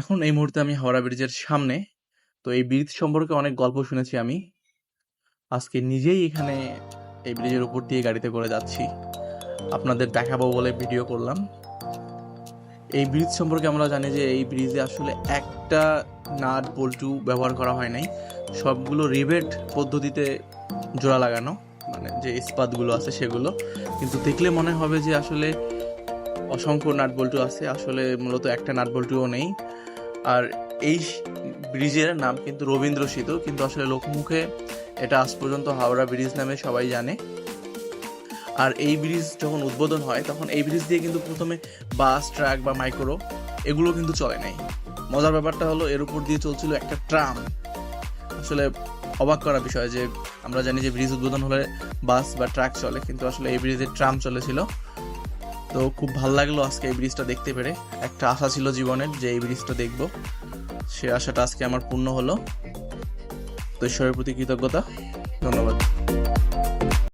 এখন এই মুহূর্তে আমি হাওড়া ব্রিজের সামনে। তো এই ব্রিজ সম্পর্কে অনেক গল্প শুনেছি আমি। আজকে নিজেই এখানে এই ব্রিজের উপর দিয়ে গাড়িতে করে যাচ্ছি। আপনাদের দেখাবো বলে ভিডিও করলাম। এই ব্রিজ সম্পর্কে আমরা জানি যে এই ব্রিজে আসলে একটা নাট, বল্টু ব্যবহার করা হয় নাই। সবগুলো রিভেট পদ্ধতিতে জোড়া লাগানো। মানে যে ইস্পাতগুলো আছে সেগুলো। কিন্তু দেখলে মনে হবে যে আসলে অসংখ্য নাট বল্টু আছে। আসলে মূলত একটা নাট বল্টুও নেই। আর এই ব্রিজের নাম কিন্তু রবীন্দ্র সেতু। কিন্তু আসলে লোকমুখে এটা আজ পর্যন্ত হাওড়া ব্রিজ নামে সবাই জানে। আর এই ব্রিজ যখন উদ্বোধন হয় তখন এই ব্রিজ দিয়ে কিন্তু প্রথমে বাস, ট্রাক বা মাইক্রো এগুলো কিন্তু চলে নাই। মজার ব্যাপারটা হলো এর উপর দিয়ে চলছিল একটা ট্রাম। আসলে অবাক করা বিষয় যে আমরা জানি যে ব্রিজ উদ্বোধন হলে বাস বা ট্রাক চলে। কিন্তু আসলে এই ব্রিজে ট্রাম চলেছিল। তো খুব ভালো লাগল আজকে এই ব্রিজটা দেখতে পেরে। একটা আশা ছিল জীবনের যে এই ব্রিজটা দেখব। সে আশাটা আজকে আমার পূর্ণ হলো। তো ঈশ্বরের প্রতি কৃতজ্ঞতা। ধন্যবাদ।